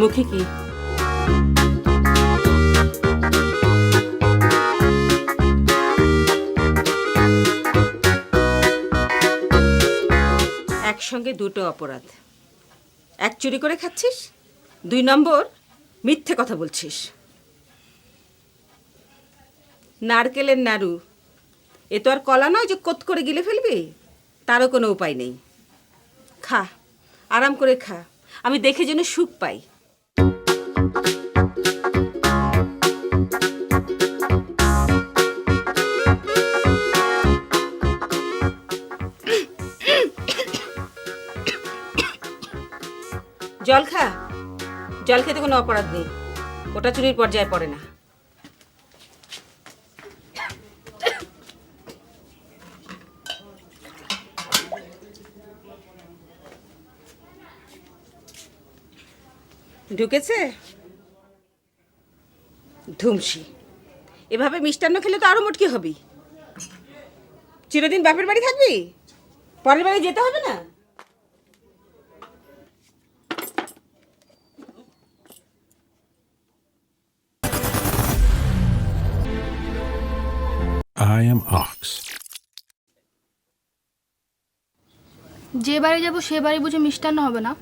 মুখে কি? একসঙ্গে দুটো অপরাধ। এক চুরি করে খাচ্ছিস? দুই নম্বর মিথ্যে কথা বলছিস। নারকেলের নাড়ু, এ তো আর কলা নয় যে কোত করে গিলে ফেলবি? তারও কোনো উপায় নেই। খা, আরাম করে খা। আমি দেখে যেন সুখ পাই। জল খা। জল খেতে কোনো অপরাধ নেই। ওটা চুরির পর্যায়ে পড়ে না। ঢুকেছে? ধুমসি। এভাবে মিষ্টান্ন খেলে তো আরও মোটকি হবি। চিরদিন বাপের বাড়ি থাকবি? পরের বাড়ি যেতে হবে না? I am Ox. যে বাড়ি যাব সে বাড়ি বুঝে মিষ্টান্ন হবে না।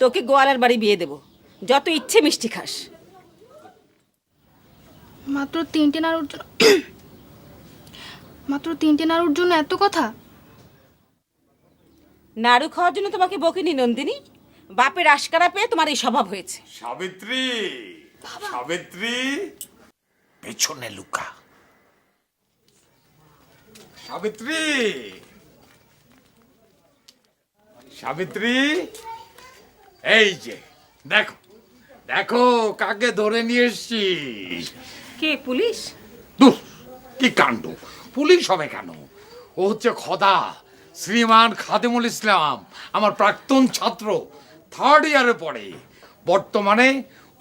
তোকে গোয়ালার বাড়ি বিয়ে দেবো। যত ইচ্ছে মিষ্টি খাস। মাত্র তিনটে নাড়ুর জন্য মাত্র তিনটে নাড়ুর জন্য এত কথা? নাড়ু খাওয়ার জন্য তোমাকে বকিনি নন্দিনী। বাপের আশকারা পেয়ে তোমার এই স্বভাব হয়েছে। সাবিত্রী! সাবিত্রী। পেছনে লুকা। সাবিত্রী। সাবিত্রী। এই যে দেখো দেখো কাকে ধরে নিয়ে এসছি। কে পুলিশ? দুঃ কি কাণ্ড? পুলিশ হবে কেন? ও হচ্ছে খদা শ্রীমান খাদিমুল ইসলাম আমার প্রাক্তন ছাত্র থার্ড ইয়ারে পড়ে। বর্তমানে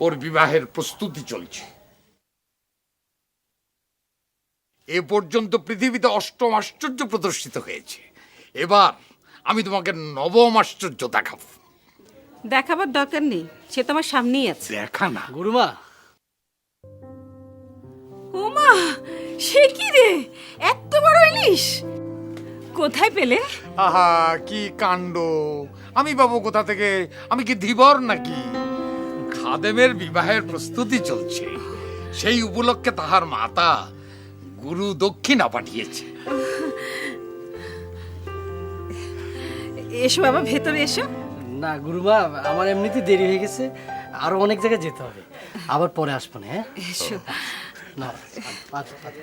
ওর বিবাহের প্রস্তুতি চলছে। এ পর্যন্ত পৃথিবীতে অষ্টম আশ্চর্য প্রদর্শিত হয়েছে। এবার আমি তোমাকে নবম আশ্চর্য দেখাবো। দেখাবার দরকার নেই সে তো আমার সামনেই আছে। দেখা না। গুরুমা। ওমা সে কি রে? এত বড় ইলিশ! কোথায় পেলে? আহা কি কাণ্ড। আমি বাবু কোথা থেকে? আমি কি ধীবর নাকি? খাদেমের বিবাহের প্রস্তুতি চলছে। সেই উপলক্ষে তাহার মাতা গুরু দক্ষিণা পাঠিয়েছে। এসো বাবা ভেতরে এসো। না গুরুমা আমার এমনিতে দেরি হয়ে গেছে। আরও অনেক জায়গায় যেতে হবে। আবার পরে আসব না হ্যাঁ? এসো। না আচ্ছা, আচ্ছা।